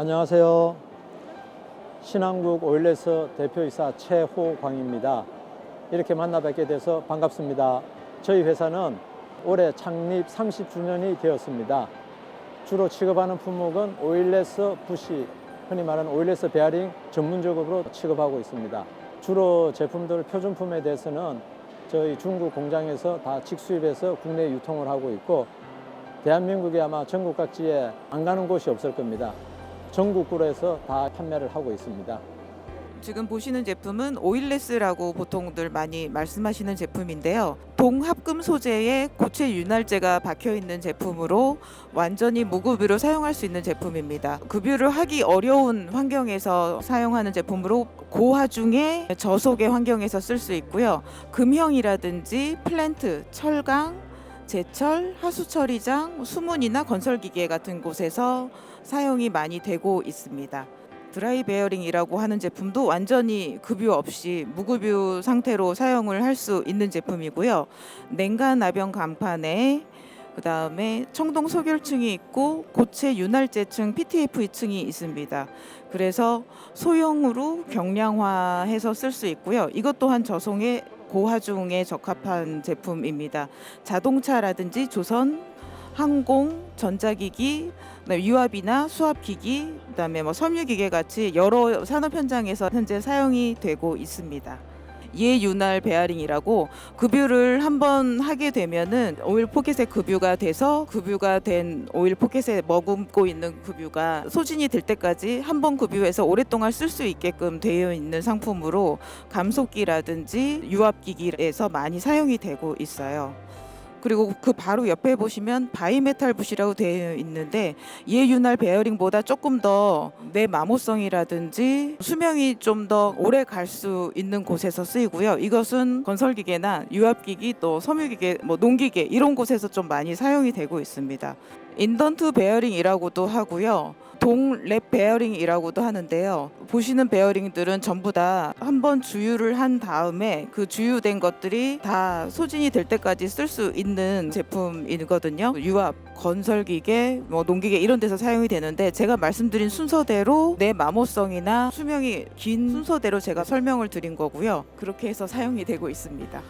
안녕하세요. 신한국 오일레스 대표이사 최호광입니다. 이렇게 만나 뵙게 돼서 반갑습니다. 저희 회사는 올해 창립 30주년이 되었습니다. 주로 취급하는 품목은 오일레스 부시, 흔히 말하는 오일레스 베어링 전문적으로 취급하고 있습니다. 주로 제품들 표준품에 대해서는 저희 중국 공장에서 다 직수입해서 국내 유통을 하고 있고 대한민국에 아마 전국 각지에 안 가는 곳이 없을 겁니다. 전국구로 해서 다 판매를 하고 있습니다. 지금 보시는 제품은 오일레스라고 보통들 많이 말씀하시는 제품인데요. 동합금 소재에 고체 윤활제가 박혀 있는 제품으로 완전히 무급유로 사용할 수 있는 제품입니다. 급유를 하기 어려운 환경에서 사용하는 제품으로 고하중의 저속의 환경에서 쓸 수 있고요. 금형이라든지 플랜트, 철강, 제철, 하수처리장, 수문이나 건설기계 같은 곳에서 사용이 많이 되고 있습니다. 드라이 베어링이라고 하는 제품도 완전히 급유 없이 무급유 상태로 사용을 할 수 있는 제품이고요. 냉간 나병 간판에 그 다음에 청동 소결층이 있고 고체 윤활제층 PTFE층이 있습니다. 그래서 소형으로 경량화해서 쓸 수 있고요. 이것 또한 저송의 고하중에 적합한 제품입니다. 자동차라든지 조선 항공, 전자기기, 유압이나 수압기기, 그다음에 뭐 섬유기계 같이 여러 산업 현장에서 현재 사용이 되고 있습니다. 예윤활 베어링이라고 급유를 한번 하게 되면은 오일 포켓에 급유가 돼서 급유가 된 오일 포켓에 머금고 있는 급유가 소진이 될 때까지 한 번 급유해서 오랫동안 쓸 수 있게끔 되어 있는 상품으로 감속기라든지 유압기기에서 많이 사용이 되고 있어요. 그리고 그 바로 옆에 보시면 바이메탈 붓이라고 되어 있는데 예윤활 베어링보다 조금 더 내 마모성이라든지 수명이 좀 더 오래 갈 수 있는 곳에서 쓰이고요. 이것은 건설기계나 유압기기 또 섬유기계, 뭐 농기계 이런 곳에서 좀 많이 사용이 되고 있습니다. 인던트 베어링이라고도 하고요. 동랩 베어링이라고도 하는데요. 보시는 베어링들은 전부 다 한번 주유를 한 다음에 그 주유된 것들이 다 소진이 될 때까지 쓸 수 있는 제품이거든요. 유압, 건설기계, 뭐 농기계 이런 데서 사용이 되는데 제가 말씀드린 순서대로 내 마모성이나 수명이 긴 순서대로 제가 설명을 드린 거고요. 그렇게 해서 사용이 되고 있습니다.